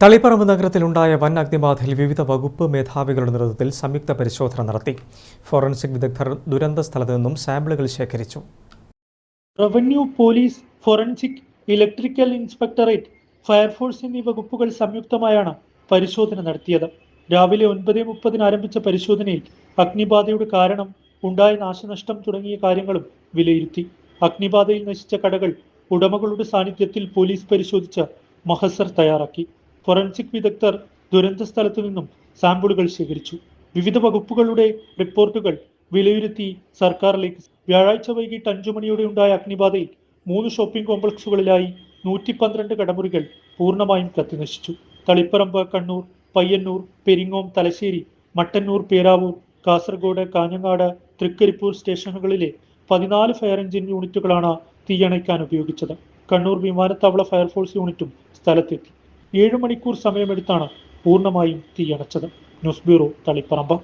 തളിപ്പറമ്പ് നഗരത്തിലുണ്ടായ വൻ അഗ്നിബാധയിൽ വിവിധ വകുപ്പ് മേധാവികളുടെ നേതൃത്വത്തിൽ സംയുക്ത പരിശോധന നടത്തി. ഫോറൻസിക് വിദഗ്ധർ ദുരന്ത സ്ഥലത്തു നിന്നും സാമ്പിളുകൾ ശേഖരിച്ചു. Revenue police forensic electrical inspectorate fire force എന്നീ വകുപ്പുകൾ സംയുക്തമായാണ് പരിശോധന നടത്തിയത്. രാവിലെ ഒൻപത് മുപ്പതിന് ആരംഭിച്ച പരിശോധനയിൽ അഗ്നിബാധയുടെ കാരണം ഉണ്ടായ നാശനഷ്ടം തുടങ്ങിയ കാര്യങ്ങളും വിലയിരുത്തി. അഗ്നിബാധയിൽ നശിച്ച കടകൾ ഉടമകളുടെ സാന്നിധ്യത്തിൽ പോലീസ് പരിശോധിച്ച് മഹസർ തയ്യാറാക്കി. ഫോറൻസിക് വിദഗ്ധർ ദുരന്ത സ്ഥലത്തു നിന്നും സാമ്പിളുകൾ ശേഖരിച്ചു. വിവിധ വകുപ്പുകളുടെ റിപ്പോർട്ടുകൾ വിലയിരുത്തി സർക്കാരിലേക്ക് വ്യാഴാഴ്ച വൈകിട്ട് അഞ്ചു മണിയോടെ ഉണ്ടായ അഗ്നിബാധയിൽ മൂന്ന് ഷോപ്പിംഗ് കോംപ്ലക്സുകളിലായി നൂറ്റി പന്ത്രണ്ട് കടമുറികൾ പൂർണമായും കത്തിനശിച്ചു. തളിപ്പറമ്പ് കണ്ണൂർ പയ്യന്നൂർ പെരിങ്ങോം തലശ്ശേരി മട്ടന്നൂർ പേരാവൂർ കാസർഗോഡ് കാഞ്ഞങ്ങാട് തൃക്കരിപ്പൂർ സ്റ്റേഷനുകളിലെ പതിനാല് ഫയർ എഞ്ചിൻ യൂണിറ്റുകളാണ് തീയണയ്ക്കാൻ ഉപയോഗിച്ചത്. കണ്ണൂർ വിമാനത്താവള ഫയർഫോഴ്സ് യൂണിറ്റും സ്ഥലത്തെത്തി. ഏഴ് മണിക്കൂർ സമയമെടുത്താണ് പൂർണമായും തീയണച്ചത്. News bureau Taliparamba.